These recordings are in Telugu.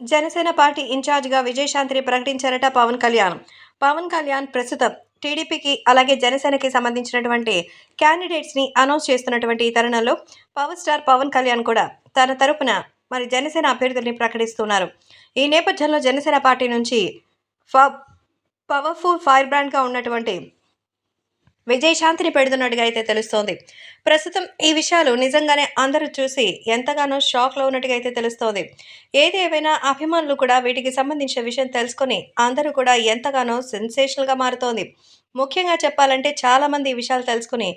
జనసేన పార్టీ ఇన్ఛార్జ్గా విజయశాంతిని ప్రకటించారట పవన్ కళ్యాణ్. పవన్ కళ్యాణ్ ప్రస్తుతం టీడీపీకి అలాగే జనసేనకి సంబంధించినటువంటి క్యాండిడేట్స్ని అనౌన్స్ చేస్తున్నటువంటి ఈ తరుణంలో పవర్ స్టార్ పవన్ కళ్యాణ్ కూడా తన తరపున మరి జనసేన అభ్యర్థుల్ని ప్రకటిస్తున్నారు. ఈ నేపథ్యంలో జనసేన పార్టీ నుంచి పవర్ఫుల్ ఫైర్ బ్రాండ్గా ఉన్నటువంటి విజయశాంతిని పెడుతున్నట్టుగా అయితే తెలుస్తోంది. ప్రస్తుతం ఈ విషయాలు నిజంగానే అందరూ చూసి ఎంతగానో షాక్లో ఉన్నట్టుగా అయితే తెలుస్తోంది. ఏది అభిమానులు కూడా వీటికి సంబంధించిన విషయం తెలుసుకొని అందరూ కూడా ఎంతగానో సెన్సేషనల్గా మారుతోంది. ముఖ్యంగా చెప్పాలంటే చాలామంది ఈ విషయాలు తెలుసుకుని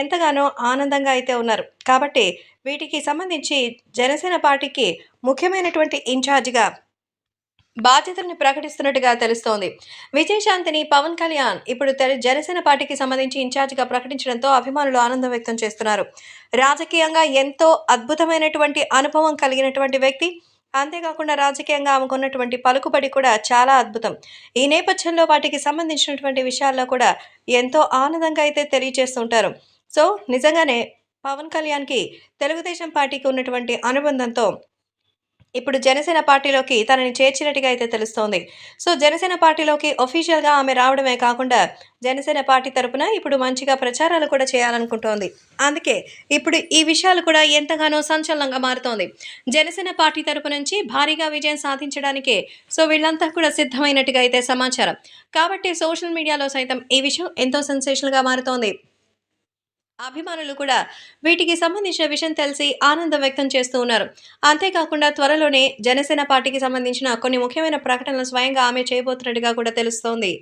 ఎంతగానో ఆనందంగా అయితే ఉన్నారు. కాబట్టి వీటికి సంబంధించి జనసేన పార్టీకి ముఖ్యమైనటువంటి ఇన్ఛార్జిగా బాధ్యతల్ని ప్రకటిస్తున్నట్టుగా తెలుస్తోంది. విజయశాంతిని పవన్ కళ్యాణ్ ఇప్పుడు జనసేన పార్టీకి సంబంధించి ఇన్ఛార్జిగా ప్రకటించడంతో అభిమానులు ఆనందం వ్యక్తం చేస్తున్నారు. రాజకీయంగా ఎంతో అద్భుతమైనటువంటి అనుభవం కలిగినటువంటి వ్యక్తి అంతేకాకుండా రాజకీయంగా ఆమెకున్నటువంటి పలుకుబడి కూడా చాలా అద్భుతం. ఈ నేపథ్యంలో వాటికి సంబంధించినటువంటి విషయాల్లో కూడా ఎంతో ఆనందంగా అయితే తెలియజేస్తుంటారు. సో నిజంగానే పవన్ కళ్యాణ్కి తెలుగుదేశం పార్టీకి ఉన్నటువంటి అనుబంధంతో ఇప్పుడు జనసేన పార్టీలోకి తనని చేర్చినట్టుగా అయితే తెలుస్తోంది. సో జనసేన పార్టీలోకి ఒఫీషియల్గా ఆమె రావడమే కాకుండా జనసేన పార్టీ తరపున ఇప్పుడు మంచిగా ప్రచారాలు కూడా చేయాలనుకుంటోంది. అందుకే ఇప్పుడు ఈ విషయాలు కూడా ఎంతగానో సంచలనంగా మారుతోంది. జనసేన పార్టీ తరపు నుంచి భారీగా విజయం సాధించడానికే సో వీళ్ళంతా కూడా సిద్ధమైనట్టుగా అయితే సమాచారం. కాబట్టి సోషల్ మీడియాలో సైతం ఈ విషయం ఎంతో సెన్సేషన్గా మారుతోంది. అభిమానులు కూడా వీటికి సంబంధించిన విషయం తెలిసి ఆనందం వ్యక్తం చేస్తూ ఉన్నారు. అంతేకాకుండా త్వరలోనే జనసేన పార్టీకి సంబంధించిన కొన్ని ముఖ్యమైన ప్రకటనలు స్వయంగా ఆమె చేయబోతున్నట్టుగా కూడా తెలుస్తోంది.